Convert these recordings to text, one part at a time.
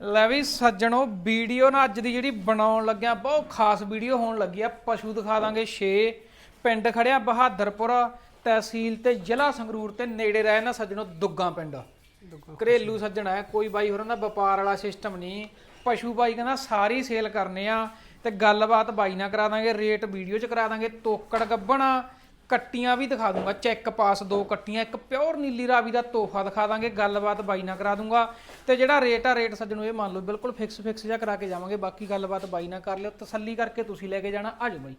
ਲੈ ਵੀ ਸੱਜਣੋ ਵੀਡੀਓ ਨਾ ਅੱਜ ਦੀ ਜਿਹੜੀ ਬਣਾਉਣ ਲੱਗਿਆ ਬਹੁਤ ਖਾਸ ਵੀਡੀਓ ਹੋਣ ਲੱਗੀ ਆ। ਪਸ਼ੂ ਦਿਖਾ ਦਾਂਗੇ 6 ਪਿੰਡ ਖੜਿਆ ਬਹਾਦਰਪੁਰ ਤਹਿਸੀਲ ਤੇ ਜ਼ਿਲ੍ਹਾ ਸੰਗਰੂਰ ਤੇ ਨੇੜੇ ਰਹਿ ਨਾ ਸੱਜਣੋ ਦੁੱਗਾ ਪਿੰਡ। ਘਰੇਲੂ ਸੱਜਣ ਹੈ ਕੋਈ ਬਾਈ ਹੋਰਾਂ ਦਾ ਵਪਾਰ ਵਾਲਾ ਸਿਸਟਮ ਨਹੀਂ। ਪਸ਼ੂ ਬਾਈ ਕਹਿੰਦਾ ਸਾਰੀ ਸੇਲ ਕਰਨੇ ਆ ਤੇ ਗੱਲਬਾਤ ਬਾਈ ਨਾਲ ਕਰਾ ਦਾਂਗੇ ਰੇਟ ਵੀਡੀਓ ਚ ਕਰਾ ਦਾਂਗੇ ਤੋਕੜ ਗੱਬਣਾ ਕੱਟੀਆਂ ਵੀ ਦਿਖਾ ਦੂੰਗਾ ਚੈੱਕ ਪਾਸ ਦੋ ਕੱਟੀਆਂ ਇੱਕ ਪਿਓਰ ਨੀਲੀ ਰਾਵੀ ਦਾ ਤੋਹਫਾ ਦਿਖਾ ਦਾਂਗੇ ਗੱਲਬਾਤ ਬਾਈ ਨਾਲ ਕਰਾ ਦੂੰਗਾ। ਤੇ ਜਿਹੜਾ ਰੇਟ ਆ ਰੇਟ ਸੱਜਣੋ ਇਹ ਮੰਨ ਲਓ ਬਿਲਕੁਲ ਫਿਕਸ ਫਿਕਸ ਜਿਹਾ ਕਰਾ ਕੇ ਜਾਵਾਂਗੇ ਬਾਕੀ ਗੱਲਬਾਤ ਬਾਈ ਨਾਲ ਕਰ ਲਿਓ ਤਸੱਲੀ ਕਰਕੇ ਤੁਸੀਂ ਲੈ ਕੇ ਜਾਣਾ ਆ ਜਾਓ ਬਾਈ।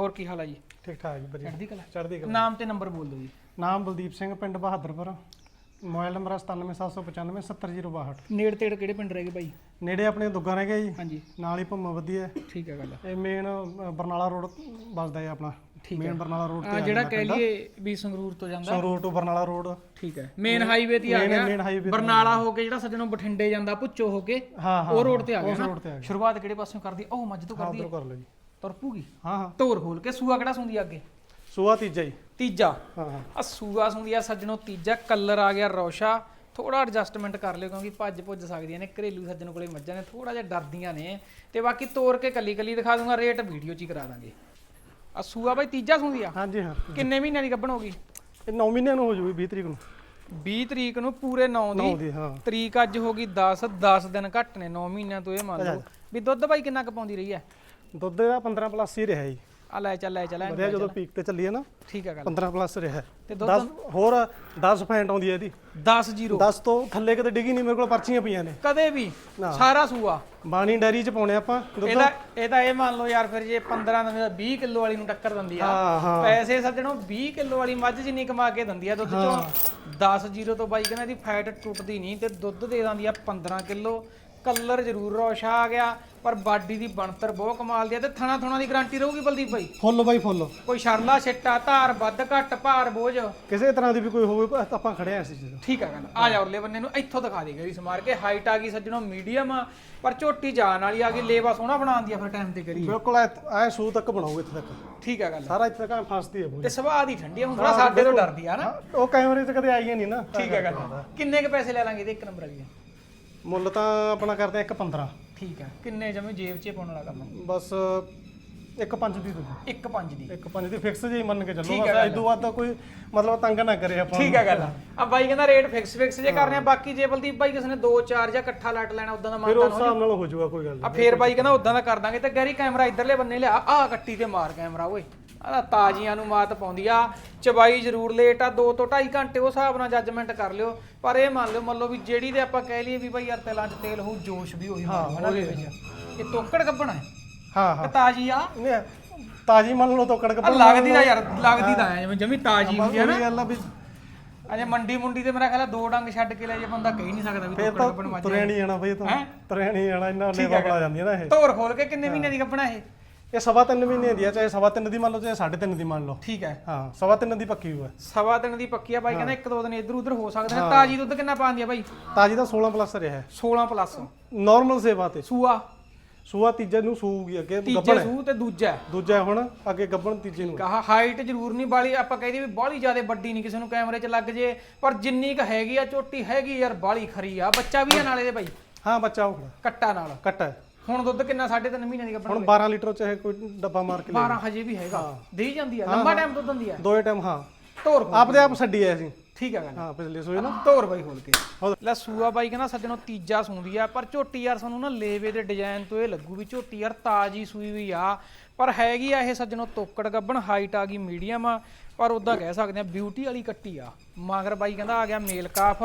ਹੋਰ ਕੀ ਹਾਲ ਆ ਜੀ? ਠੀਕ ਠਾਕ ਜੀ ਵਧੀਆ। ਚੜ੍ਹਦੀ ਕਲਾ? ਚੜ੍ਹਦੀ ਕਲਾ। ਨਾਮ ਤੇ ਨੰਬਰ ਬੋਲ ਦਿਓ ਜੀ। ਨਾਮ ਬਲਦੀਪ ਸਿੰਘ ਪਿੰਡ ਬਹਾਦਰਪੁਰ। ਮੋਬਾਈਲ ਨੰਬਰ 97795 70062 ਨੇੜ ਤੇੜ ਕਿਹੜੇ ਪਿੰਡ ਰਹਿ ਗਏ ਬਾਈ? ਨੇੜੇ ਆਪਣੇ ਦੁੱਗਾ ਰਹਿ ਗਿਆ ਜੀ। ਹਾਂਜੀ। ਨਾਲ ਹੀ ਭੰਮਾ ਵਧੀਆ। ਠੀਕ ਹੈ ਗੱਲ ਇਹ ਮੇਨ ਬਰਨਾਲਾ ਰੋਡ ਵੱਜਦਾ ਹੈ ਆਪਣਾ। ਮੇਨ ਬਰਨਾਲਾ ਰੋਡ ਆ ਜਿਹੜਾ ਕਹਿ ਲਈਏ ਵੀ ਸੰਗਰੂਰ ਤੋਂ ਜਾਂਦਾ। ਸੰਗਰੂਰ ਤੋਂ ਬਰਨਾਲਾ ਰੋਡ ਠੀਕ ਹੈ। ਮੇਨ ਹਾਈਵੇ ਤੇ ਆ ਗਿਆ। ਬਰਨਾਲਾ ਹੋ ਕੇ ਜਿਹੜਾ ਸੱਜਣੋਂ ਬਠਿੰਡੇ ਜਾਂਦਾ ਪੁੱਚੋ ਹੋ ਕੇ ਉਹ ਰੋਡ ਤੇ ਆ ਗਿਆ ਉਸ ਨਾ। ਰੋਡ ਤੇ ਆ ਗਿਆ। ਸ਼ੁਰੂਆਤ ਕਿਹੜੇ ਪਾਸਿਓਂ ਕਰਦੀ? ਉਹ ਮੱਝ ਤੋਂ ਕਰਦੀ ਕਰ ਲਓ ਜੀ। ਤੁਰ ਪੂਗੀ। ਹਾਂ ਹਾਂ। ਤੋਰ ਖੋਲ ਕੇ। ਸੂਆ ਕਿਹੜਾ ਸੁੰਦੀ ਅੱਗੇ? ਸੂਆ ਤੀਜਾ ਜੀ। ਤੀਜਾ। ਹਾਂ ਹਾਂ। ਆ ਸੂਆ ਸੁੰਦੀ ਆ ਸੱਜਣੋਂ ਤੀਜਾ। ਕਲਰ ਆ ਗਿਆ ਰੌਸ਼ਾ। ਥੋੜਾ ਐਡਜਸਟਮੈਂਟ ਕਰ ਲਿਓ ਕਿਉਂਕਿ ਭੱਜ ਭੁੱਜ ਸਕਦੀਆਂ ਨੇ। ਘਰੇਲੂ ਸੱਜਣ ਕੋਲੇ ਮੱਝਾਂ ਨੇ। ਥੋੜਾ ਜਿਹਾ ਡਰਦੀਆਂ ਨੇ। ਤੇ ਬਾਕੀ ਤੋਰ ਕੇ ਕੱਲੀ ਕੱਲੀ ਦਿਖਾ ਦੂੰਗਾ। ਰੇਟ ਵੀਡੀਓ 'ਚ ਹੀ ਕਰਾ ਦਾਂਗੇ। ਆ ਸੂਆ ਬਾਈ ਤੀਜਾ ਸੁੰਦੀ ਆ? ਹਾਂਜੀ ਹਾਂ। ਕਿੰਨੇ ਮਹੀਨਿਆਂ ਦੀ ਗੱਭਣ ਹੋਗੀ ਇਹ 9 ਮਹੀਨਿਆਂ ਨੂੰ ਹੋ ਜੂਗੀ 20 ਤਰੀਕ ਨੂੰ। 20 ਤਰੀਕ ਨੂੰ ਪੂਰੇ 9 9 ਦੀ ਦੀ ਹਾਂ। ਤਰੀਕ ਅੱਜ ਹੋ ਗਈ 10 10 ਦਿਨ ਘੱਟ ਨੇ 9 ਮਹੀਨਿਆਂ ਤੋਂ ਇਹ ਮੰਨ ਲਓ। ਵੀ ਦੁੱਧ ਬਾਈ ਕਿੰਨਾ ਕੁ ਪਾਉਂਦੀ ਰਹੀ ਹੈ? ਦੁੱਧ ਦਾ 15 ਪਲੱਸ ਹੀ ਰਿਹਾ ਜੀ। ਆ ਲੈ ਚੱਲ ਲੈ ਚੱਲ ਵਧੀਆ ਜਦੋਂ ਪੀਕ ਤੇ ਚੱਲੀ ਹੈ ਨਾ ਠੀਕ ਹੈ ਗੱਲ। 15 ਪਲੱਸ ਰਿਹਾ। ਤੇ 10 ਹੋਰ 10 ਫੈਂਟ ਆਉਂਦੀ ਹੈ ਇਹਦੀ। 10 ਜ਼ੀਰੋ। 10 ਤੋਂ ਥੱਲੇ ਕਿਤੇ ਡਿੱਗੀ ਨਹੀਂ ਮੇਰੇ ਕੋਲ ਪਰਚੀਆਂ ਪਈਆਂ ਨੇ। ਕਦੇ ਵੀ। ਸਾਰਾ ਸੂਆ। ਬਾਣੀ ਡੈਰੀ ਚ ਪਾਉਣੇ ਆਪਾਂ ਦੁੱਧ। ਇਹਦਾ ਇਹਦਾ ਇਹ ਮੰਨ ਲਓ ਯਾਰ ਫਿਰ ਜੇ 15 ਦਿਨ ਦਾ 20 ਕਿਲੋ ਵਾਲੀ ਨੂੰ ਟੱਕਰ ਦਿੰਦੀ ਆ। ਪੈਸੇ ਸੱਜਣੋਂ 20 ਕਿਲੋ ਵਾਲੀ ਮੱਝ ਜਿੰਨੀ ਕਮਾ ਕੇ ਦਿੰਦੀ ਆ ਦੁੱਧ ਚੋਂ। 10 ਜ਼ੀਰੋ ਤੋਂ ਬਾਈ ਕਹਿੰਦਾ ਇਹਦੀ ਫੈਟ ਟੁੱਟਦੀ ਨਹੀਂ ਤੇ ਦੁੱਧ ਦੇ ਦਿੰਦੀ ਆ 15 ਕਿਲੋ। ਕਲਰ ਜ਼ਰੂਰ ਰੋਸ਼ਾ ਆ ਗਿਆ ਪਰ ਬਾਡੀ ਦੀ ਬਣਤਰ ਬਹੁਤ ਕਮਾਲ ਦੀ ਆ ਤੇ ਥਣਾ ਥਣਾ ਦੀ ਗਾਰੰਟੀ ਰਹੂਗੀ ਬਲਦੀਪ ਭਾਈ? ਫੁੱਲ ਬਾਈ ਫੁੱਲ। ਕੋਈ ਸ਼ਰਲਾ ਛਿੱਟਾ ਧਾਰ ਵੱਧ ਘੱਟ ਭਾਰ ਬੋਝ? ਕਿਸੇ ਤਰ੍ਹਾਂ ਦੀ ਵੀ ਕੋਈ ਹੋਵੇ ਤਾਂ ਆਪਾਂ ਖੜੇ ਆ ਇਸ ਚੀਜ਼ ਠੀਕ ਆ ਗੱਲ ਆ ਜਾ ਉਰਲੇ ਬੰਨੇ ਨੂੰ ਇੱਥੋਂ ਦਿਖਾ ਦੇ ਗਈ ਸਮਾਰ ਕੇ ਹਾਈਟ ਆ ਗਈ ਸੱਜਣੋਂ ਮੀਡੀਅਮ ਆ ਪਰ ਝੋਟੀ ਜਾਨ ਵਾਲੀ ਆ ਗਈ ਲੇਵਾ ਸੋਹਣਾ ਬਣਾਉਂਦੀ ਆ ਫਿਰ ਟਾਈਮ ਤੇ ਕਰੀ ਬਿਲਕੁਲ ਐ ਸੂ ਤੱਕ ਬਣਾਉਗੇ ਇੱਥੇ ਤੱਕ। ਠੀਕ ਆ ਗੱਲ ਸਾਰਾ ਇੱਥੇ ਤੱਕ ਫਸਦੀ ਹੈ ਪੂਰੀ ਤੇ ਸੁਭਾਅ ਦੀ ਠੰਡੀ ਆ ਹੁਣ ਥੋੜਾ ਸਾਡੇ ਤੋਂ ਡਰਦੀ ਆ ਨਾ। ਹਾਂ, ਉਹ ਕੈਮਰੇ 'ਚ ਕਦੇ ਆਈਆਂ ਨਹੀਂ ਨਾ। ਠੀਕ ਆ ਗੱਲ ਕਿੰਨੇ ਕ ਪੈਸੇ ਲੈ ਲਾਂਗੇ ਇਹਦੇ ਇੱਕ ਨੰਬਰ ਵਾਲੀ? ਮੁੱਲ ਤਾਂ ਆਪਣਾ ਕਰਦੇ ਆ 1.15 ਠੀਕ ਆ ਕਿੰਨੇ ਜਮੇ ਜੇਬ 'ਚ ਪਾਉਣ ਵਾਲਾ ਕੰਮ? ਬਸ 1.5 ਦੀ ਦੋ ਇੱਕ ਪੰਜ ਦੀ। 1.5 ਦੀ ਫਿਕਸ ਜੀ ਮੰਨ ਕੇ ਚੱਲੋ। ਠੀਕ ਬਸ ਹੈ। ਗੱਲ। ਇਦੋਂ ਵੱਧ ਤਾਂ ਕੋਈ ਮਤਲਬ ਤੰਗ ਨਾ ਕਰੇ ਆਪਾਂ। ਠੀਕ ਆ ਗੱਲ ਆ ਬਾਈ ਕਹਿੰਦਾ ਰੇਟ ਫਿਕਸ ਫਿਕਸ ਜੇ ਕਰਨੇ ਆ। ਬਾਕੀ ਜੇ ਬਲਦੀਪ ਬਾਈ ਕਿਸੇ ਨੇ 2 4 ਜਾਂ ਇਕੱਠਾ ਲੱਟ ਲੈਣਾ ਉਦਾਂ ਦਾ ਫਿਰ ਉਸ ਹਿਸਾਬ ਨਾਲ ਹੋ ਜਾਊਗਾ ਕੋਈ ਗੱਲ ਆ ਨਹੀਂ। ਫੇਰ ਬਾਈ ਕਹਿੰਦਾ ਉਦਾਂ ਦਾ ਕਰ ਦਾਂਗੇ। ਤੇ ਗੈਰੀ ਕੈਮਰਾ ਇਧਰਲੇ ਬੰਨੇ ਲਿਆ। ਆ ਕੱਟੀ ਤੇ ਮਾਰ ਕੈਮਰਾ ਓਏ। ਆ ਤਾਜ਼ੀਆਂ ਨੂੰ ਮਾਤ ਪਾਉਂਦੀ ਆ। ਚਬਾਈ ਜ਼ਰੂਰ ਲੇਟ ਆ 2 ਤੋਂ 2.5 ਘੰਟੇ ਉਹ ਹਿਸਾਬ ਨਾਲ ਜੱਜਮੈਂਟ ਕਰ ਲਿਓ। ਪਰ ਇਹ ਮੰਨ ਲਿਓ ਮੰਨ ਲਓ ਵੀ ਜਿਹੜੀ ਤੇ ਆਪਾਂ ਕਹਿ ਲਈਏ ਵੀ ਬਾਈ ਯਾਰ ਤੇਲਾਂ 'ਚ ਤੇਲ ਹੋਊ ਜੋਸ਼ ਵੀ ਉਹੀ ਹਾਂ ਹਨਾ ਦੇ ਵਿੱਚ ਇਹ ਤੋਕੜ ਕੱਪਣਾ ਹੈ? ਹਾਂ ਹਾਂ। ਤਾਜ਼ੀ ਆ? ਨਹੀਂ ਤਾਜੀ ਮੰਨ ਲਓ ਤੋਂ ਕੜਕ ਆ ਲੱਗਦੀ ਦਾ ਯਾਰ ਲੱਗਦੀ ਦਾ ਜਿਵੇਂ ਜਮੀ ਤਾਜ਼ੀ ਹੁੰਦੀ ਆ ਨਾ। ਗੱਲ ਆ ਵੀ ਅਜੇ ਮੰਡੀ ਮੁੰਡੀ ਤੇ ਮੇਰਾ ਖਿਆਲ ਆ ਦੋ ਡੰਗ ਛੱਡ ਕੇ ਲੈ ਜੇ ਬੰਦਾ ਕਹਿ ਨਹੀਂ ਸਕਦਾ ਵੀ ਫੇਰ ਤੋਕੜ ਕੱਪਣ ਤਾਂ ਮੱਝ ਤੁਰਿਆ ਨਹੀਂ ਜਾਣਾ ਬਈ ਤਾਂ। ਹੈਂ? ਤੁਰਿਆ ਨਹੀਂ ਜਾਣਾ ਇੰਨਾ ਲੇਵਾ ਬਣਾ ਜਾਂਦੀ ਹੈ ਨਾ ਇਹ। ਧੋਰ ਖੋਲ ਕੇ ਕਿੰਨੇ ਮਹੀਨੇ ਦੀ ਕੱਪਣਾ ਇਹ? ਇਹ ਸਵਾ ਤਿੰਨ ਮਹੀਨੇ ਦੀ ਆ ਚਾਹੇ ਸਵਾ ਤਿੰਨ ਦੀ ਮੰਨ ਲਓ ਚਾਹੇ ਸਾਢੇ ਤਿੰਨ ਦੀ ਮੰਨ ਲਓ। ਠੀਕ ਹੈ। ਹਾਂ ਸਵਾ ਤਿੰਨ ਦੀ ਪੱਕੀ ਹੋਇਆ ਸਵਾ ਦਿਨ ਦੀ ਪੱਕੀ ਆ ਬਾਈ ਕਹਿੰਦਾ ਇੱਕ ਦੋ ਦਿਨ ਇੱਧਰ ਉੱਧਰ ਹੋ ਸਕਦੇ ਨੇ। ਤਾਜ਼ੀ ਦੁੱਧ ਕਿੰਨਾ ਪਾਉਂਦੀ ਆ ਬਾਈ? ਤਾਜੀ ਦਾ 16 ਪਲੱਸ ਰਿਹਾ ਹੈ। 16 ਪਲੱਸ ਨਾਰਮਲ ਸੇਵਾ ਤੇ। ਸੂਆ। ਸੂਆ ਤੀਜੇ ਨੂੰ ਸੂਗੀ ਅੱਗੇ ਤੀਜੇ ਗੱਬਣ ਹੈ। ਸੂ ਤੇ ਦੂਜਾ। ਦੂਜਾ ਹੁਣ ਅੱਗੇ ਗੱਬਣ ਤੀਜੇ ਨੂੰ। ਕਹਾ ਹਾਈਟ ਜ਼ਰੂਰ ਨਹੀਂ ਬਾਲੀ ਆਪਾਂ ਕਹਿੰਦੇ ਵੀ ਬਾਲੀ ਜ਼ਿਆਦਾ ਵੱਡੀ ਨਹੀਂ ਕਿਸੇ ਨੂੰ ਕੈਮਰੇ 'ਚ ਲੱਗ ਜੇ ਪਰ ਜਿੰਨੀ ਕ ਹੈਗੀ ਆ ਝੋਟੀ ਹੈਗੀ ਯਾਰ ਬਾਲੀ ਖਰੀ ਆ। ਬੱਚਾ ਵੀ ਆ ਨਾਲੇ ਦੇ ਬਾਈ? ਹਾਂ ਬੱਚਾ ਉਹ ਕੱਟਾ ਨਾਲ। ਕੱਟਾ। ਹੁਣ ਦੁੱਧ ਕਿੰਨਾ? 3.5 ਮਹੀਨੇ ਦੀ ਕੱਪੜਾ ਹੁਣ 12 ਲੀਟਰ ਚਾਹੇ ਕੋਈ ਡੱਬਾ ਮਾਰ ਕੇ ਲੈ 12 ਹਜੇ ਵੀ ਹੈਗਾ। ਦੇਈ ਜਾਂਦੀ ਆ। ਲੰਬਾ ਟਾਈਮ ਦੁੱਧ ਦਿੰਦੀ ਆ। ਦੋਏ ਟਾਈਮ ਹਾਂ। ਧੋਰ ਆਪਦੇ ਆਪ ਛੱਡੀ ਐ ਅਸੀਂ ਠੀਕ ਆ ਗੱਲ। ਹਾਂ ਪਿਛਲੇ ਸੋਏ ਨਾ। ਧੋਰ ਬਾਈ ਖੋਲ ਕੇ। ਲੈ ਸੂਆ ਬਾਈ ਕਹਿੰਦਾ ਸੱਜਣੋਂ ਤੀਜਾ ਸੂੰਦੀ ਆ ਪਰ ਝੋਟੀ ਯਾਰ ਸਾਨੂੰ ਨਾ ਲੇਵੇ ਦੇ ਡਿਜ਼ਾਈਨ ਤੋਂ ਇਹ ਲੱਗੂ ਵੀ ਝੋਟੀ ਯਾਰ ਤਾਜੀ ਸੂਈ ਹੋਈ ਆ। ਪਰ ਹੈਗੀ ਆ ਇਹ ਸੱਜਣੋਂ ਤੋਕੜ ਗੱਬਣ ਹਾਈਟ ਆ ਗਈ ਮੀਡੀਅਮ ਆ। ਪਰ ਉਦਾਂ ਕਹਿ ਸਕਦੇ ਆ ਬਿਊਟੀ ਵਾਲੀ ਕੱਟੀ ਆ। ਮਗਰ ਬਾਈ ਕਹਿੰਦਾ ਆ ਗਿਆ ਮੇਲ ਕਾਫ।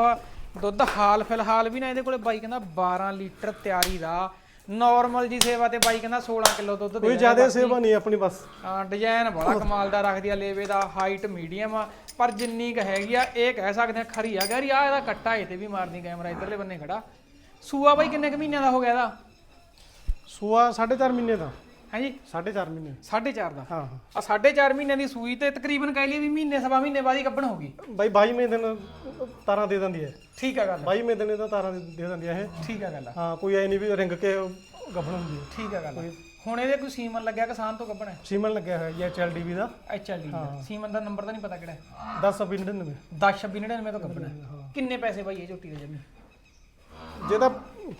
ਦੁੱਧ ਹਾਲ ਫਿਲਹਾਲ ਵੀ ਨਾ ਇਹਦੇ ਕੋਲੇ ਬਾਈ ਕਹਿੰਦਾ 12 ਲੀਟਰ ਤਿਆਰੀ ਦਾ। ਨਾਰਮਲ ਜੀ ਸੇਵਾ ਤੇ ਬਾਈ ਕਹਿੰਦਾ 16 ਕਿਲੋ ਦੁੱਧ ਦੇ ਕੋਈ ਜ਼ਿਆਦਾ ਸੇਵਾ ਨਹੀਂ ਆਪਣੀ ਬਸ। ਹਾਂ ਡਿਜ਼ਾਈਨ ਬੜਾ ਕਮਾਲ ਦਾ ਰੱਖਦੀ ਆ ਲੇਵੇ ਦਾ ਹਾਈਟ ਮੀਡੀਅਮ ਆ। ਪਰ ਜਿੰਨੀ ਕ ਹੈਗੀ ਆ ਇਹ ਕਹਿ ਸਕਦੇ ਆ ਖਰੀ ਆ। ਗੈਰੀ ਆ ਇਹਦਾ ਕੱਟਾ ਏ ਤੇ ਵੀ ਮਾਰਦੀ ਕੈਮਰਾ ਇਧਰਲੇ ਬੰਨੇ ਖੜਾ। ਸੂਆ ਬਾਈ ਕਿੰਨੇ ਕ ਮਹੀਨਿਆਂ ਦਾ ਹੋ ਗਿਆ ਇਹਦਾ? ਸੂਆ 4.5 ਮਹੀਨੇ ਦਾ। ਹਾਂਜੀ 4.5 ਮਹੀਨੇ। 4.5 ਦਾ? ਹਾਂ ਹਾਂ। ਆ 4.5 ਮਹੀਨਿਆਂ ਦੀ ਸੂਈ ਤੇ ਤਕਰੀਬਨ ਕਹਿ ਲਈ ਵੀ ਮਹੀਨੇ ਸਵਾ ਮਹੀਨੇ ਬਾਅਦ ਹੀ ਕੱਢਣ ਹੋ ਗਈ। ਬਾਈ 22ਵੇਂ ਦਿਨ ਤਾਰਾਂ ਦੇ ਦਿੰਦੀ ਹੈ। ਠੀਕ ਆ ਗੱਲ। 22ਵੇਂ ਦਿਨ ਇਹਦਾ ਤਾਰਾਂ ਦੇ ਦੇ ਦਿੰਦੀ ਹੈ ਇਹ। ਠੀਕ ਆ ਗੱਲ ਹਾਂ ਕੋਈ ਐ ਨਹੀਂ ਵੀ ਰਿੰਗ ਕੇ ਗੱਬਣ ਹੁੰਦੀ ਹੈ। ਠੀਕ ਆ ਗੱਲ ਹੁਣ ਇਹਦੇ ਕੋਈ ਸੀਮਨ ਲੱਗਿਆ ਕਿਸਾਨ ਤੋਂ ਕੱਢਣਾ ਸੀਮਨ ਲੱਗਿਆ ਹੋਇਆ ਜੀ ਐਚਐਲਡੀਵੀ ਦਾ। ਐਚਐਲਡੀ ਸੀਮਨ ਦਾ ਨੰਬਰ ਤਾਂ ਨਹੀਂ ਪਤਾ ਕਿਹੜਾ ਹੈ। 10 99 10 26 99 ਤੋਂ ਕੱਢਣਾ ਕਿੰਨੇ ਪੈਸੇ ਬਾਈ ਇਹ ਝੋਟੀ ਦੇ ਜਮੀ? ਜਿਹਦਾ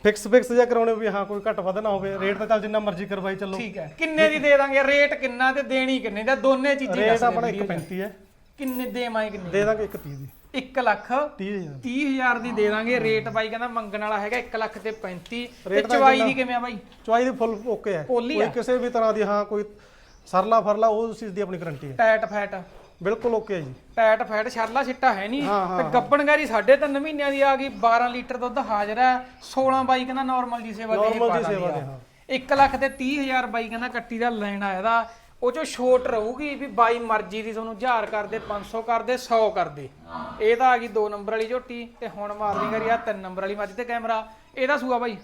ਫਿਕਸ ਫਿਕਸ ਜਿਹਾ ਕਰਾਉਣੇ ਵੀ ਹਾਂ ਕੋਈ ਘੱਟ ਵੱਧ ਨਾ ਹੋਵੇ ਰੇਟ ਤਾਂ ਚੱਲ ਜਿੰਨਾ ਮਰਜ਼ੀ ਕਰਵਾਈ ਚੱਲੋ। ਠੀਕ ਹੈ। ਕਿੰਨੇ ਦੀ ਦੇ ਦਾਂਗੇ? ਰੇਟ ਕਿੰਨਾ ਤੇ ਦੇਣੀ ਕਿੰਨੇ? ਦਾ ਦੋਨੇ ਚੀਜ਼ਾਂ ਰੇਟ ਆਪਣਾ ਦਿਓ। 135 ਹੈ। ਕਿੰਨੇ ਦੇਵਾਂਗੇ ਕਿੰਨੇ? ਦੇ ਦਾਂਗੇ 130 ਦੀ। 1 ਲੱਖ 30000 30000 ਦੀ ਦੇ ਦਾਂਗੇ। ਰੇਟ ਬਾਈ ਕਹਿੰਦਾ ਮੰਗਣ ਵਾਲਾ ਹੈਗਾ 1 ਲੱਖ ਤੇ 35 ਤੇ ਚਵਾਈ ਦੀ ਕਿਵੇਂ ਆ ਬਾਈ? ਚੁਆਈ ਦੀ ਫੁੱਲ ਓਕੇ ਹੈ। ਕੋਈ ਕਿਸੇ ਵੀ ਤਰ੍ਹਾਂ ਦੀ ਹਾਂ ਕੋਈ ਸਰਲਾ ਫਰਲਾ ਉਹ ਚੀਜ਼ ਦੀ ਆਪਣੀ ਗਾਰੰਟੀ ਹੈ। ਟੈਟ ਫੈਟ। ਬਿਲਕੁਲ ਓਕੇ ਜੀ। ਟੈਟ ਫੈਟ ਛਰਲਾ ਛਿੱਟਾ ਹੈ ਨਹੀਂ। ਹਾਂ, ਹਾਂ, ਤੇ ਗੱਬਣਗਾਰੀ 3.5 ਮਹੀਨਿਆਂ ਦੀ ਆ ਗਈ 12 ਲੀਟਰ ਦੁੱਧ ਹਾਜ਼ਰ ਹੈ। 16 ਬਾਈ ਕਹਿੰਦਾ ਨਾਰਮਲ ਜੀ ਸੇਵਾ ਤੇ Normal ਜੀ ਸੇਵਾ ਤੇ, ਹਾਂ। 1 ਲੱਖ ਤੇ 30000 ਬਾਈ ਕਹਿੰਦਾ ਕੱਟੀ ਦਾ ਲੈਣ ਆਇਆ ਦਾ। ਉਹ ਚੋਂ ਛੋਟ ਰਹੂਗੀ ਵੀ ਬਾਈ ਮਰਜ਼ੀ ਦੀ ਤੁਹਾਨੂੰ 1000 ਕਰਦੇ 500 ਕਰਦੇ 100 ਕਰਦੇ। ਇਹ ਤਾਂ ਆ ਗਈ 2 ਨੰਬਰ ਵਾਲੀ ਝੋਟੀ ਤੇ ਹੁਣ ਮਾਰਦੀ ਕਰੀ ਆ 3 ਨੰਬਰ ਵਾਲੀ ਮੱਝ ਤੇ ਕੈਮਰਾ। ਇਹਦਾ ਸੂਆ ਬਾਈ?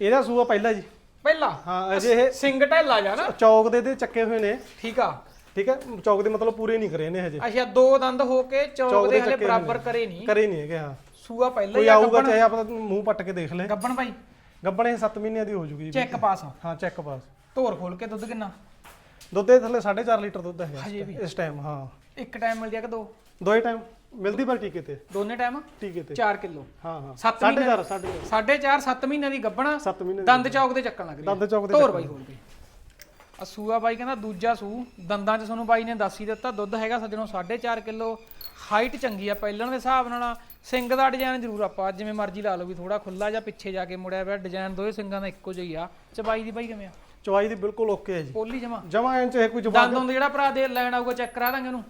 ਇਹਦਾ ਸੂਆ ਪਹਿਲਾ ਜੀ। ਪਹਿਲਾ? ਹਾਂ ਅਜੇ ਇਹ ਸਿੰਗ ਢੈਲਾ ਜਾ ਨਾ। ਚੌਕ ਦੇ ਦੇ ਚੱਕੇ ਹੋਏ ਨੇ। ਠੀਕ ਆ। ਠੀਕ ਹੈ? ਚੌਕ ਦੇ ਮਤਲਬ ਪੂਰੇ ਨਹੀਂ ਕਰੇ ਨੇ ਹਜੇ। ਅੱਛਾ ਦੋ ਦੰਦ ਹੋ ਕੇ ਚੌਕ ਦੇ ਹਲੇ ਬਰਾਬਰ ਕਰੇ ਨਹੀਂ। ਕਰੇ ਨਹੀਂ ਹੈਗੇ ਹਾਂ। ਸੂਆ ਪਹਿਲਾ ਹੀ ਆ ਆਊਗਾ ਚਾਹੇ ਆਪਾਂ ਮੂੰਹ ਪੱਟ ਕੇ ਦੇਖ ਲੈ। ਗੱਬਣ ਬਾਈ। ਗੱਬਣ ਇਹ 7 ਮਹੀਨਿਆਂ ਦੀ ਹੋ ਜੂਗੀ ਚੈੱਕ ਪਾਸ ਹਾਂ ਚੈੱਕ ਪਾਸ। ਧੋਰ ਖੋਲ ਕੇ ਦੁੱਧ ਕਿੰਨਾ? ਦੁੱਧ ਦੇ ਥੱਲੇ 4.5 ਲੀਟਰ ਦੁੱਧ ਵੀ। ਇਸ ਟਾਈਮ ਹਾਂ। ਇੱਕ ਟਾਈਮ ਮਿਲ ਜਾ ਕਿ ਦੋ? ਦੋਏ ਟਾਈਮ। ਮਿਲਦੀ ਪਰ ਟੀਕੇ ਤੇ। ਦੋਨੇ ਟਾਈਮ? ਟੀਕੇ ਤੇ। 4 ਕਿਲੋ। ਹਾਂ ਹਾਂ। ਸੱਤ 4.5 4.5 ਸਾਢੇ 4 7 ਮਹੀਨਿਆਂ ਦੀ ਗੱਬਣਾ 7 ਮਹੀਨੇ ਦੰਦ ਚੌਕ ਦੇ ਚੱਕਣ ਲੱਗ ਰਹੀ ਦੰਦ ਚੌਕ ਦੇ ਧੋਰ ਬਾਈ ਖੋਲ ਕੇ ਆ ਸੂਆ ਬਾਈ ਕਹਿੰਦਾ ਦੂਜਾ ਸੂ। ਦੰਦਾਂ 'ਚ ਤੁਹਾਨੂੰ ਬਾਈ ਨੇ ਦੱਸ ਹੀ ਦਿੱਤਾ ਦੁੱਧ ਹੈਗਾ ਸੱਜਣੋ 4.5 ਕਿਲੋ। ਹਾਈਟ ਚੰਗੀ ਆ ਪਹਿਲਣ ਦੇ ਹਿਸਾਬ ਨਾਲ ਸਿੰਘ ਦਾ ਡਿਜ਼ਾਈਨ ਜ਼ਰੂਰ ਆਪਾਂ ਜਿਵੇਂ ਮਰਜ਼ੀ ਲਾ ਲਓ ਵੀ ਥੋੜਾ ਖੁੱਲਾ ਜਾਂ ਪਿੱਛੇ ਜਾ ਕੇ ਮੁੜਿਆ ਪਿਆ ਡਿਜ਼ਾਈਨ ਦੋਏ ਸਿੰਘਾਂ ਦਾ ਇੱਕੋ ਜਿਹਾ ਹੀ ਆ। ਚਬਾਈ ਦੀ ਬਾਈ ਕਿਵੇਂ ਆ? ਚਵਾਈ ਦੀ ਬਿਲਕੁਲ ਓਕੇ ਹੈ ਜੀ। ਪੋਲੀ ਜਮਾ? ਜਮਾ ਐਂ ਚ ਕੋਈ ਜਵਾਬ ਦੰਦ ਹੁੰਦੇ ਜਿਹੜਾ ਭਰਾ ਦੇ ਲੈਣ ਆਊਗਾ ਚੈੱਕ ਕਰਾ ਦਾਂਗੇ ਉਹਨੂੰ।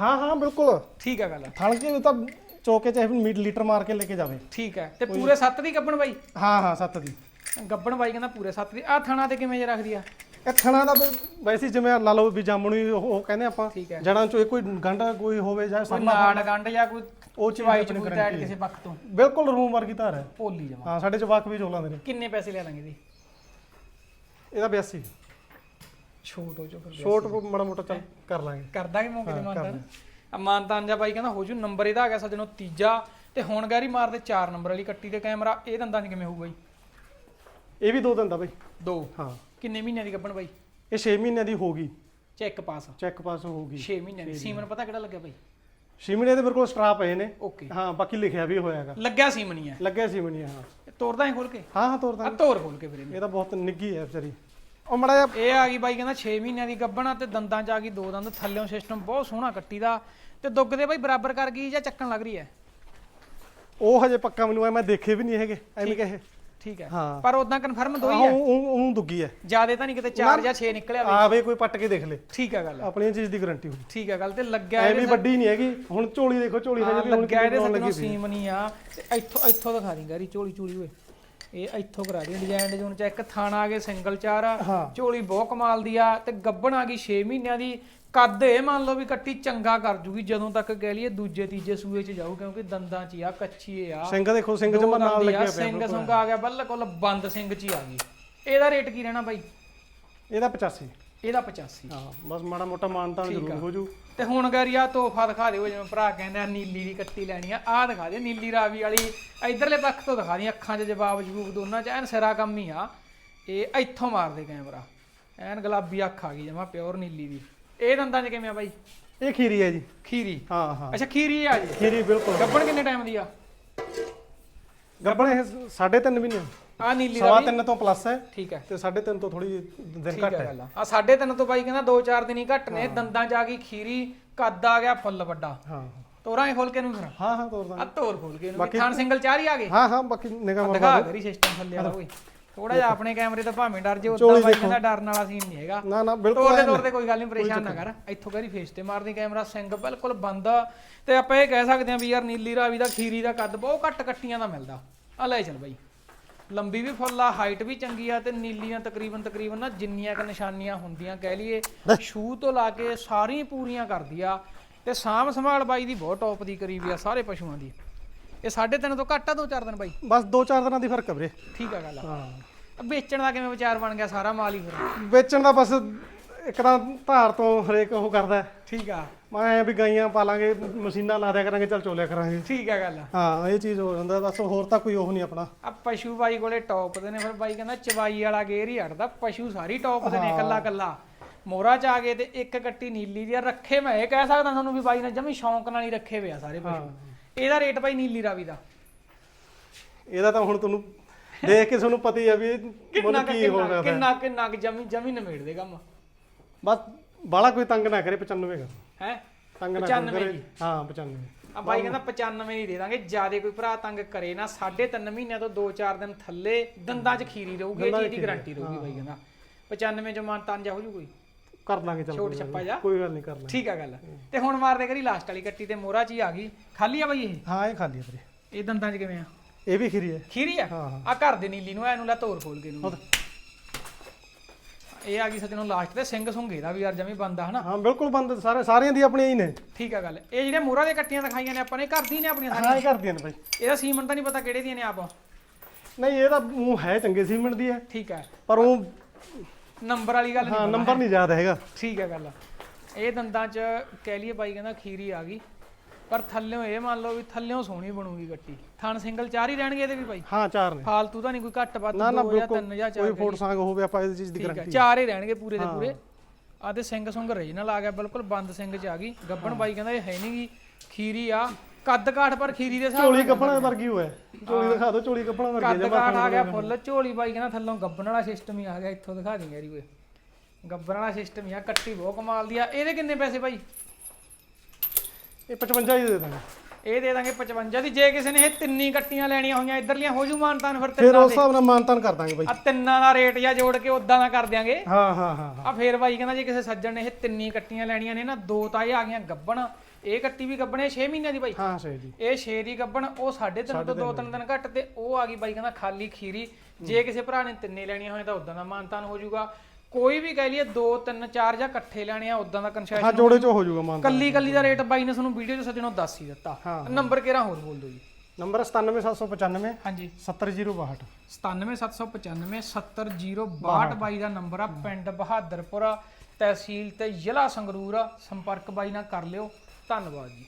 ਹਾਂ ਹਾਂ ਬਿਲਕੁਲ। ਠੀਕ ਆ ਗੱਲ। ਥਣ ਕੇ ਤਾਂ ਚੌਕੇ ਚਾਹੇ ਮੀਟ ਲੀਟਰ ਮਾਰ ਕੇ ਲੈ ਕੇ ਜਾਵੇ। ਠੀਕ ਹੈ। ਤੇ ਪੂਰੇ 7 ਦੀ ਗੱਬਣ ਬਾਈ? ਹਾਂ ਹਾਂ 7 ਦੀ। ਗੱਬਣ ਬਾਈ ਕਹਿੰਦਾ ਪੂਰੇ 7 ਦੀ। ਆ ਥਣਾ ਤੇ ਕਿਵੇਂ ਜੇ ਰੱਖਦੀ ਆ? ਇਹ ਥਣਾ ਦਾ ਵੈਸੇ ਜਿਵੇਂ ਲਾ ਲਓ ਵੀ ਜਾਮਣੀ ਉਹ ਕਹਿੰਦੇ ਆਪਾਂ ਠੀਕ ਹੈ। ਜੜਾਂ ਚੋਂ ਇਹ ਕੋਈ ਗੰਢ ਕੋਈ ਹੋਵੇ ਜਾਂ ਕੋਈ ਸਰਨਾ ਨਾੜ ਗੰਢ ਜਾਂ ਕੋਈ ਉਹ ਚੀਜ਼ ਚਵਾਈ ਚ ਆਪਣੀ ਕੋਈ guarantee ਟੈਟ ਕਿਸੇ ਪੱਖ ਤੋਂ। ਬਿਲਕੁਲ ਰੂਮ ਵਰਗੀ ਧਾਰ ਹੈ। ਭੋਲੀ ਜਮਾ। ਹਾਂ ਸਾਡੇ ਜਵਾਕ ਵੀ ਚੋਲਾਂਦੇ ਨੇ। ਕਿੰਨੇ ਪੈਸੇ ਲੈ ਲਾਂਗੇ ਦੀ ਇਹਦਾ 82 ਛੋਟ ਹੋ ਜੋ ਫਿਰ ਛੋਟ ਮਾੜਾ ਮੋਟਾ ਚੱਲ ਕਰ ਲਾਂਗੇ। ਕਰ ਦਾਂਗੇ ਮੌਕੇ ਤੇ ਮਾਨਤਾਨ। ਆ ਮਾਨਤਾਨ ਜਾਂ ਬਾਈ ਕਹਿੰਦਾ ਹੋ ਜੂ ਨੰਬਰ ਇਹਦਾ ਆ ਗਿਆ ਸੱਜਣੋ ਤੀਜਾ ਤੇ ਹੁਣ ਗੈਰੀ ਮਾਰਦੇ 4 ਨੰਬਰ ਵਾਲੀ ਕੱਟੀ ਤੇ ਕੈਮਰਾ ਇਹ ਦੰਦਾਂ 'ਚ ਕਿਵੇਂ ਹੋਊਗਾ ਜੀ? ਇਹ ਵੀ ਦੋ ਦਿਨ ਦਾ ਬਈ। ਦੋ। ਹਾਂ। ਕਿੰਨੇ ਮਹੀਨਿਆਂ ਦੀ ਗੱਬਣ ਬਾਈ? ਇਹ 6 ਮਹੀਨਿਆਂ ਦੀ ਹੋਗੀ ਚੈੱਕ ਪਾਸ ਚੈੱਕ ਪਾਸ ਹੋਊਗੀ 6 ਮਹੀਨਿਆਂ ਦੀ। ਸੀਮਨ ਪਤਾ ਕਿਹੜਾ ਲੱਗਿਆ ਬਾਈ? 6 ਮਹੀਨੇ ਦੇ ਮੇਰੇ ਕੋਲ ਸਟਰਾ ਪਏ ਨੇ। ਓਕੇ ਹਾਂ ਬਾਕੀ ਲਿਖਿਆ ਵੀ ਹੋਇਆਗਾ ਲੱਗਿਆ ਸੀਮਨੀ ਹੈ ਲੱਗਿਆ ਸੀ ਮਨੀ ਹਾਂ ਤੋੜਦਾ ਹੀ ਖੋਲ ਕੇ? ਹਾਂ ਹਾਂ ਤੋਰਦਾ ਆ ਤੋੜ ਖੋਲ ਕੇ ਫਿਰ ਇਹਨੂੰ ਇਹ ਤਾਂ ਬਹੁਤ ਨਿੱਗੀ ਹੈ ਵਿਚਾਰੀ। ਉਹ ਮੜਾ ਇਹ ਆ ਗਈ ਬਾਈ ਕਹਿੰਦਾ 6 ਮਹੀਨਿਆਂ ਦੀ ਗੱਬਣਾ ਤੇ ਦੰਦਾਂ 'ਚ ਆ ਗਈ ਦੋ ਦੰਦ। ਥੱਲਿਓਂ ਸਿਸਟਮ ਬਹੁਤ ਸੋਹਣਾ ਕੱਟੀ ਦਾ। ਤੇ ਦੁੱਗ ਦੇ ਬਾਈ ਬਰਾਬਰ ਕਰ ਗਈ ਜਾਂ ਚੱਕਣ ਲੱਗ ਰਹੀ ਹੈ? ਉਹ ਹਜੇ ਪੱਕਾ ਮੈਨੂੰ ਐ ਮੈਂ ਦੇਖੇ ਵੀ ਨਹੀਂ ਹੈਗੇ ਐਵੇਂ ਕਹੇ। ਠੀਕ ਹੈ। ਹਾਂ। ਪਰ ਉਦਾਂ ਕਨਫਰਮ ਦੋ ਹੀ ਹੈ ਉਹ ਉਹਨੂੰ ਦੁੱਗੀ ਹੈ। ਜਿਆਦੇ ਤਾਂ ਨਹੀਂ ਕਿਤੇ 4 ਜਾਂ 6 ਨਿਕਲਿਆ ਬਈ ਆਵੇ ਕੋਈ ਪੱਟ ਕੇ ਦੇਖ ਲੈ। ਠੀਕ ਹੈ ਗੱਲ। ਆਪਣੀ ਚੀਜ਼ ਦੀ ਗਾਰੰਟੀ ਹੋਊ ਠੀਕ ਹੈ ਗੱਲ ਤੇ ਲੱਗਿਆ ਐਵੇਂ ਵੱਡੀ ਨਹੀਂ ਹੈਗੀ। ਹੁਣ ਝੋਲੀ ਦੇਖੋ ਝੋਲੀ ਹਜੇ ਵੀ ਹੁਣ ਲੱਗਿਆ ਇਹਦੇ ਸੱਜਣੋਂ ਸੀਮ ਨਹੀਂ ਆ। ਤੇ ਇੱਥੋਂ ਇੱਥੋਂ ਦਿਖਾ ਦੀ ਗਾਰੀ ਚੋਲੀ ਚੋਲੀ ਓਏ। ਇਹ ਇੱਥੋਂ ਕਰਾ ਦੀ ਡਿਜ਼ਾਈਨ ਜੂਨ ਚ ਇੱਕ ਥਾਣਾ ਆ ਗਏ ਸਿੰਗਲ ਚਾਰ ਆ। ਝੋਲੀ ਬਹੁਤ ਕਮਾਲ ਦੀ ਆ ਤੇ ਗੱਬਣ ਆ ਗਈ 6 ਮਹੀਨਿਆਂ ਦੀ। ਕੱਦ ਇਹ ਮੰਨ ਲਓ ਵੀ ਕੱਟੀ ਚੰਗਾ ਕਰ ਜੂਗੀ ਜਦੋਂ ਤੱਕ ਕਹਿ ਲਈਏ ਦੂਜੇ ਤੀਜੇ ਸੂਏ ਚ ਜਾਊ ਕਿਉਂਕਿ ਦੰਦਾਂ 'ਚ ਹੀ ਆ ਕੱਚੀ ਆ। ਸਿੰਘ ਦੇਖੋ ਸਿੰਘ ਦੋ ਜਮਾ ਨਾਲ ਆ, ਲੱਗਿਆ ਪਿਆ ਸਿੰਘ ਸੁੰਗ ਆ ਗਿਆ ਬਿਲਕੁਲ ਬੰਦ ਸਿੰਘ ਚ ਹੀ ਆ ਗਈ। ਇਹਦਾ ਰੇਟ ਕੀ ਰਹਿਣਾ ਬਾਈ? ਇਹਦਾ 85 ਇਹਦਾ 85 ਹਾਂ ਬਸ ਮਾੜਾ ਮੋਟਾ ਮਾਨਤਾਨ ਠੀਕ ਜ਼ਰੂਰ ਆ। ਹੋ ਜੂ। ਤੇ ਹੁਣ ਗਾਰੀਆ ਤੋਹਫਾ ਦਿਖਾ ਦਿਓ ਜਿਵੇਂ ਭਰਾ ਕਹਿੰਦੇ ਆ ਨੀਲੀ ਦੀ ਕੱਟੀ ਲੈਣੀ ਆ। ਆਹ ਦਿਖਾ ਦਿਓ ਨੀਲੀ ਰਾਵੀ ਵਾਲੀ। ਇਧਰਲੇ ਪੱਖ ਤੋਂ ਦਿਖਾ ਦੀ ਅੱਖਾਂ 'ਚ ਜਵਾਬ ਜਵਾਬ ਦੋਨਾਂ 'ਚ ਐਨ ਸਿਰਾ ਕੰਮ ਹੀ ਆ। ਇਹ ਇੱਥੋਂ ਮਾਰਦੇ ਕੈਮਰਾ। ਐਨ ਗੁਲਾਬੀ ਅੱਖ ਆ ਗਈ ਜਮਾ ਪਿਓਰ ਨੀਲੀ ਦੀ। ਇਹ ਦੰਦਾਂ 'ਚ ਕਿਵੇਂ ਆ ਬਾਈ? ਇਹ ਖੀਰੀ ਹੈ ਜੀ। ਖੀਰੀ? ਹਾਂ ਹਾਂ। ਅੱਛਾ ਖੀਰੀ ਆ ਜੀ? ਖੀਰੀ ਬਿਲਕੁਲ। ਗੱਬਣ ਕਿੰਨੇ ਟਾਈਮ ਦੀ ਆ? ਗੱਬਣ ਇਹ 3.5 ਮਹੀਨੇ। ਆ ਨੀਲੀ ਸਵਾ ਰਾਵੀ ਤਿੰਨ ਤੋਂ ਪਲੱਸ ਹੈ ਠੀਕ ਹੈ। ਤੇ 3.5 ਤੋਂ ਥੋੜੀ ਦਿਨ ਘੱਟ ਹੈ ਆ। ਆਹ ਸਾਢੇ ਤਿੰਨ ਤੋਂ ਬਾਈ ਕਹਿੰਦਾ 2-4 ਦਿਨ ਹੀ ਘੱਟ ਨੇ। ਦੰਦਾਂ 'ਚ ਆ ਗਈ ਖੀਰੀ ਕੱਦ ਆ ਗਿਆ ਫੁੱਲ ਵੱਡਾ। ਹਾਂ। ਤੋਰਾਂ ਹੀ ਖੋਲ ਕੇ ਨੂੰ ਫਿਰ? ਹਾਂ ਹਾਂ ਤੋਰਦਾ ਆ ਤੋਰ ਖੋਲ ਕੇ ਇਹਨੂੰ ਥਾਨ ਸਿੰਗਲ ਚਾਰ ਹੀ ਆ ਗਏ? ਹਾਂ ਹਾਂ ਬਾਕੀ ਨਿਗਾਹ ਮਾਰ ਦਿਖਾ ਕਰੀ ਸਿਸਟਮ ਥੱਲੇ ਵਾਲਾ ਓਏ। ਥੋੜਾ ਜਿਹਾ ਆਪਣੇ ਕੈਮਰੇ ਤੋਂ ਭਾਵੇਂ ਡਰ ਜੇ ਉਦਾਂ ਬਾਈ ਕਹਿੰਦਾ ਡਰਨ ਵਾਲਾ ਸੀਨ ਨਹੀਂ ਹੈਗਾ। ਨਾ ਨਾ ਬਿਲਕੁਲ ਤੋਰ ਦੇ ਤੋਰ ਕੋਈ ਗੱਲ ਨਹੀਂ ਪਰੇਸ਼ਾਨ ਨਾ ਕਰ। ਇੱਥੋਂ ਕਰੀ ਫੇਸ ਤੇ ਮਾਰਦੀ ਕੈਮਰਾ ਸਿੰਘ ਬਿਲਕੁਲ ਬੰਦ। ਤੇ ਆਪਾਂ ਇਹ ਕਹਿ ਸਕਦੇ ਆ ਵੀ ਯਾਰ ਨੀਲੀ ਰਾਵੀ ਦਾ ਖੀਰੀ ਦਾ ਕੱਦ ਬਹੁਤ ਘੱਟ ਕੱਟੀਆਂ ਦਾ ਮਿਲਦਾ। ਆ ਲੈ ਚੱਲ ਬਾਈ। ਲੰਬੀ ਵੀ ਫੁੱਲ ਆ ਹਾਈਟ ਵੀ ਚੰਗੀ ਆ ਤੇ ਨੀਲੀਆਂ ਤਕਰੀਬਨ ਤਕਰੀਬਨ ਨਾ ਜਿੰਨੀਆਂ ਕ ਨਿਸ਼ਾਨੀਆਂ ਹੁੰਦੀਆਂ ਕਹਿ ਲਈਏ ਸ਼ੂ ਤੋਂ ਲਾ ਕੇ ਸਾਰੀਆਂ ਪੂਰੀਆਂ ਕਰਦੀ ਆ। ਤੇ ਸਾਂਭ ਸੰਭਾਲ ਬਾਈ ਦੀ ਬਹੁਤ ਟੌਪ ਦੀ ਕਰੀ ਵੀ ਆ ਸਾਰੇ ਪਸ਼ੂਆਂ ਦੀ। ਇਹ ਸਾਢੇ ਤਿੰਨ ਤੋਂ ਘੱਟ ਆ ਦੋ ਚਾਰ ਦਿਨ ਬਾਈ? ਬਸ 2-4 ਦਿਨਾਂ ਦੀ ਫ਼ਰਕ ਹੈ ਵੀਰੇ। ਠੀਕ ਆ ਗੱਲ ਆ। ਹਾਂ। ਵੇਚਣ ਦਾ ਕਿਵੇਂ ਵਿਚਾਰ ਬਣ ਗਿਆ ਸਾਰਾ ਮਾਲ ਹੀ ਫਿਰ? ਵੇਚਣ ਦਾ ਬਸ ਇੱਕ ਤਾਂ ਧਾਰ ਤੋਂ ਹਰੇਕ ਉਹ ਕਰਦਾ। ਹੈ। ਠੀਕ ਆ। ਮੈਂ ਐਂ ਵੀ ਗਾਈਆਂ ਪਾਲਾਂਗੇ ਮਸ਼ੀਨਾਂ ਲਾ ਦਿਆ ਕਰਾਂਗੇ ਚੱਲ ਚੋਲਿਆ ਕਰਾਂਗੇ। ਠੀਕ ਆ ਗੱਲ ਹਾਂ ਇਹ ਚੀਜ਼ ਹੋ ਜਾਂਦਾ ਬਸ ਹੋਰ ਤਾਂ ਕੋਈ ਉਹ ਨਹੀਂ ਆਪਣਾ। ਆ ਪਸ਼ੂ ਬਾਈ ਕੋਲੇ ਟੌਪ ਦੇ ਨੇ ਫਿਰ ਬਾਈ ਕਹਿੰਦਾ ਚਵਾਈ ਵਾਲਾ ਗੇਰ ਹੀ ਹਟਦਾ ਪਸ਼ੂ ਸਾਰੀ ਟੌਪ ਦੇ ਨੇ ਕੱਲਾ ਕੱਲਾ ਮੋਰਾ ਚ ਆ ਗਏ ਤੇ ਇੱਕ ਕੱਟੀ ਨੀਲੀ ਦੀ ਆ, ਰੱਖੇ ਮੈਂ ਇਹ ਕਹਿ ਸਕਦਾ ਤੁਹਾਨੂੰ ਵੀ ਬਾਈ ਨੇ ਜਮੀ ਸ਼ੌਂਕ ਨਾਲ ਹੀ ਰੱਖੇ ਹੋਏ ਆ ਸਾਰੇ ਪਸ਼ੂ। ਇਹਦਾ ਰੇਟ ਬਾਈ ਨੀਲੀ ਰਾਵੀ ਦਾ। ਇਹਦਾ ਤਾਂ ਹੁਣ ਤੁਹਾਨੂੰ ਦੇਖ ਕੇ ਤੁਹਾਨੂੰ ਪਤਾ ਹੀ ਆ ਵੀ ਇਹ ਕਿੰਨਾ ਮੁੱਲ ਕੁ- ਕੀ ਹੋ ਕਿੰਨਾ ਕਿੰਨਾ ਕੁ ਜਮੀ ਜਮੀ ਨਮੇੜ ਦੇ ਕੰਮ ਬਸ ਬਾਲਾ ਕੋਈ ਤੰਗ ਨਾ ਕਰੇ 95 ਦਾ। ਹੈ? ਤੰਗ ਨਾ 95 ਕਰੇ ਜੀ। ਹਾਂ 95 ਆ ਬਾਈ ਕਹਿੰਦਾ 95 ਹੀ ਦੇ ਦਾਂਗੇ ਜਿਆਦੇ ਕੋਈ ਭਰਾ ਤੰਗ ਕਰੇ ਨਾ 3.5 ਮਹੀਨਿਆਂ ਤੋਂ 2-4 ਦਿਨ ਥੱਲੇ ਦੰਦਾਂ 'ਚ ਖੀਰੀ ਰਹੂਗੀ ਇਹ ਦੰਦਾਂ 'ਚ ਚੀਜ਼ ਦੀ ਖੀਰੀ, ਗਾਰੰਟੀ ਰਹੂਗੀ ਬਾਈ ਕਹਿੰਦਾ। 95 ਚ ਮਨ ਤੰਜ ਹੋ ਜੂ ਕੋਈ? ਕਰ ਲਾਂਗੇ ਚੱਲ ਛੋਟ ਕੋਈ ਗੱਲ ਛੱਪਾ ਨੀ। ਜਾ। ਕੋਈ ਗੱਲ ਨਹੀਂ ਕਰ ਲਾਂਗੇ। ਠੀਕ ਆ ਗੱਲ। ਤੇ ਹੁਣ ਮਾਰਦੇ ਕਰੀ ਲਾਸਟ ਵਾਲੀ ਕੱਟੀ ਤੇ ਮੋਹਰਾ 'ਚ ਹੀ ਆ ਗਈ। ਖਾਲੀ ਆ ਬਾਈ ਇਹ? ਹਾਂ ਇਹ ਖਾਲੀ ਆ ਵੀਰੇ। ਇਹ ਦੰਦਾਂ 'ਚ ਕਿਵੇਂ ਆ? ਇਹ ਵੀ ਖੀਰੀ ਹੈ ਖੀਰੀ ਆ? ਹਾਂ, ਹਾਂ। ਆ ਘਰ ਦੇ ਨੀਲੀ ਨੂੰ ਇਹਨੂੰ ਲੈ ਤੋਰ ਖੋਲ ਕੇ ਨੂੰ ਇਹ ਆ ਗਈ ਸੱਜਣੋਂ ਲਾਸਟ ਤੇ ਸਿੰਘ ਸੁੰਗੇ ਦਾ ਵੀ ਯਾਰ ਜਮੀ ਬੰਦਾ ਹਨਾ? ਹਾਂ ਬਿਲਕੁਲ ਬੰਦ ਸਾਰੇ ਸਾਰਿਆਂ ਦੀ ਆਪਣੀਆਂ ਹੀ ਨੇ। ਠੀਕ ਆ ਗੱਲ। ਇਹ ਜਿਹੜੇ ਮੋਹਰਾ ਦੇ ਕੱਟੀਆਂ ਦਿਖਾਈਆਂ ਨੇ ਆਪਾਂ ਨੇ ਘਰ ਦੀ ਨੇ ਆਪਣੀਆਂ ਹਾਂ ਇਹ ਕਰਦੀਆਂ ਨੇ ਬਾਈ। ਇਹਦਾ ਸੀਮਨ ਤਾਂ ਨਹੀਂ ਪਤਾ ਕਿਹੜੇ ਦੀਆਂ ਨੇ ਆਪ। ਨਹੀਂ ਇਹ ਤਾਂ ਉਹ ਹੈ ਚੰਗੇ ਸੀਮੈਂਟ ਦੀ ਹੈ ਠੀਕ ਹੈ ਪਰ ਉਹ ਨੰਬਰ ਵਾਲੀ ਗੱਲ ਨਹੀਂ ਹਾਂ ਨੰਬਰ ਨਹੀਂ ਯਾਦ ਹੈਗਾ। ਠੀਕ ਹੈ ਗੱਲ। ਇਹ ਦੰਦਾਂ 'ਚ ਕਹਿ ਲਈਏ ਬਾਈ ਕਹਿੰਦਾ ਖੀਰੀ ਆ ਗਈ। ਪਰ ਥੱਲਿਓਂ ਇਹ ਮੰਨ ਲਓ ਵੀ ਥੱਲਿਓਂ ਸੋਹਣੀ ਬਣੂਗੀ ਗੱਟੀ। ਥਣ ਸਿੰਗਲ ਚਾਰ ਹੀ ਰਹਿਣਗੇ ਇਹਦੇ ਵੀ ਬਾਈ? ਹਾਂ ਚਾਰ ਨੇ। ਫਾਲਤੂ ਤਾਂ ਨਹੀਂ ਕੋਈ ਘੱਟ ਵੱਧ ਨਾ ਨਾ ਬਿਲਕੁਲ ਤਿੰਨ ਜਾਂ ਕੋਈ ਫੋਟ ਸੰਗ ਹੋਵੇ ਆਪਾਂ ਇਸ ਚੀਜ਼ ਦੀ ਗਾਰੰਟੀ ਚਾਰ ਹੀ ਰਹਿਣਗੇ ਪੂਰੇ ਦੇ ਪੂਰੇ। ਆ ਤੇ ਸਿੰਘ ਸੁੰਗ ਰੀਜਨਲ ਆ ਗਿਆ ਬਿਲਕੁਲ ਬੰਦ ਸਿੰਘ 'ਚ ਆ ਗਈ। ਗੱਬਣ ਬਾਈ ਕਹਿੰਦਾ ਇਹ ਹੈ ਨਹੀਂਗੀ ਖੀਰੀ ਆ ਕੱਦ ਕਾਠ ਪਰ ਖੀਰੀ ਦੇ ਹਿਸਾਬ ਝੋਲੀ ਕੱਪਣਾ ਵਰਗੀ ਹੋਇਆ ਝੋਲੀ ਦਿਖਾ ਦਿਓ ਝੋਲੀ ਕੱਪਣਾ ਵਰਗੀ ਕੱਦ ਕਾਠ ਆ ਗਿਆ ਫੁੱਲ ਝੋਲੀ ਬਾਈ ਕਹਿੰਦਾ ਥੱਲੋਂ ਗੱਬਣ ਵਾਲਾ ਸਿਸਟਮ ਹੀ ਆ ਗਿਆ ਇੱਥੋਂ ਦਿਖਾ ਦੇ ਯਾਰੀ ਓਏ ਗੱਬਣ ਵਾਲਾ ਸਿਸਟਮ ਹੀ ਆ ਕੱਟੀ ਬਹੁਤ ਕਮਾਲ ਦੀ ਆ। ਇਹਦੇ ਕਿੰਨੇ ਪੈਸੇ ਬਾਈ? ਇਹ 55 ਹੀ ਦੇ ਦਾਂਗੇ ਇਹ ਦੇ ਦਾਂਗੇ 55 ਦੀ। ਜੇ ਕਿਸੇ ਨੇ ਇਹ ਤਿੰਨੀ ਕੱਟੀਆਂ ਲੈਣੀਆਂ ਹੋਈਆਂ ਇਧਰਲੀਆਂ ਹੋ ਜੂ ਮਾਨਤਾਨ ਫਿਰ ਫਿਰ ਤਿੰਨਾਂ ਉਸ ਹਿਸਾਬ ਨਾਲ ਮਾਨਤਾਨ ਕਰ ਦਾਂਗੇ ਬਾਈ। ਆ ਤਿੰਨਾਂ ਦਾ ਰੇਟ ਜਾਂ ਜੋੜ ਕੇ ਉਦਾਂ ਦਾ ਕਰ ਦਿਆਂਗੇ। ਹਾਂ ਹਾਂ ਹਾਂ। ਆ ਫੇਰ ਬਾਈ ਕਹਿੰਦਾ ਜੇ ਕਿਸੇ ਸੱਜਣ ਨੇ ਇਹ ਤਿੰਨੀ ਕੱਟੀਆਂ ਲੈਣੀਆਂ ਨੇ ਨਾ ਦੋ ਤਾਂ ਇਹ ਆ ਗਈਆਂ ਗੱਬਣ। ਇਹ ਕੱਟੀ ਵੀ ਗੱਬਣੇ 6 ਮਹੀਨਿਆਂ ਦੀ ਬਾਈ। ਹਾਂ ਸਹੀ ਜੀ। ਇਹ 6 ਦੀ ਗੱਬਣ ਉਹ 3.5 ਤੋਂ 2-3 ਦਿਨ ਘੱਟ ਤੇ ਉਹ ਆ ਗਈ ਬਾਈ ਕਹਿੰਦਾ ਖਾਲੀ ਖੀਰੀ। ਜੇ ਕਿਸੇ ਭਰਾ ਨੇ ਤਿੰਨੇ ਲੈਣੀਆਂ ਹੋਏ ਤਾਂ ਉਦਾਂ ਦਾ ਮਾਨਤਾਨ ਹੋ ਜਾਊਗਾ। ਕੋਈ ਵੀ ਕਹਿ ਲਈਏ 2 3 4 ਜਾਂ ਇਕੱਠੇ ਲੈਣੇ ਆ ਉਦਾਂ ਦਾ ਹਾਂ ਕਨਸੈਸ਼ਨ ਜੋੜੇ ਚ ਹੋ ਜਾਊਗਾ ਮਾਨਤਾਨ। ਕੱਲੀ ਕੱਲੀ ਦਾ ਰੇਟ ਬਾਈ ਨੇ ਤੁਹਾਨੂੰ ਵੀਡੀਓ 'ਚ ਸੱਜਣੋਂ ਦੱਸ ਹੀ ਦਿੱਤਾ। ਹਾਂ। ਨੰਬਰ ਕਿਹੜਾ ਹੋਰ ਬੋਲ ਦਿਓ ਜੀ। ਨੰਬਰ 97795 ਹਾਂਜੀ। 70062 97795 70062 ਬਾਈ ਦਾ ਨੰਬਰ ਆ ਪਿੰਡ ਬਹਾਦਰਪੁਰ ਤਹਿਸੀਲ ਤੇ ਜ਼ਿਲ੍ਹਾ ਸੰਗਰੂਰ ਆ। ਸੰਪਰਕ ਬਾਈ ਨਾਲ ਕਰ ਲਿਓ। ਧੰਨਵਾਦ ਜੀ